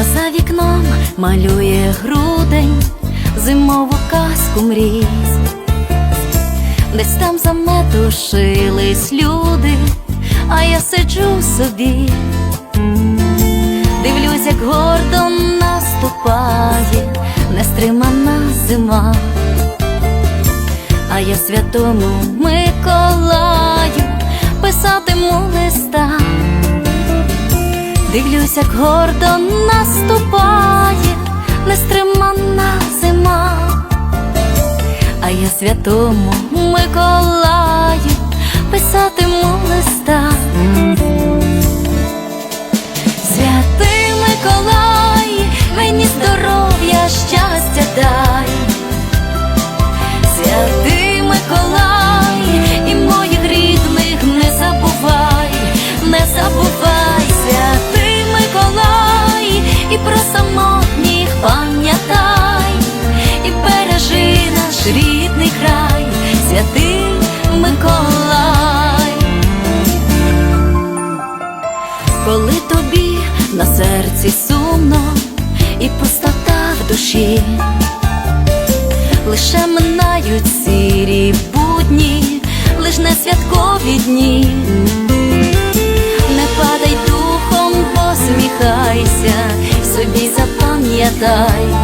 а за вікном малює грудень, зимову казку мрій. Десь там заметушились люди, а я сиджу собі, дивлюсь, як гордо наступає нестримана зима, а я святому Миколаю Дивлюсь, як гордо наступає нестримана зима, а я святому Миколаю писатиму листа. Святий Миколай, мені здоров'я, щастя дай. Святий Миколай, і моїх рідних не забувай, не забувай, Коли тобі на серці сумно і пустота в душі, лише минають сірі будні, лиш не святкові дні. Не падай духом, посміхайся, собі запам'ятай,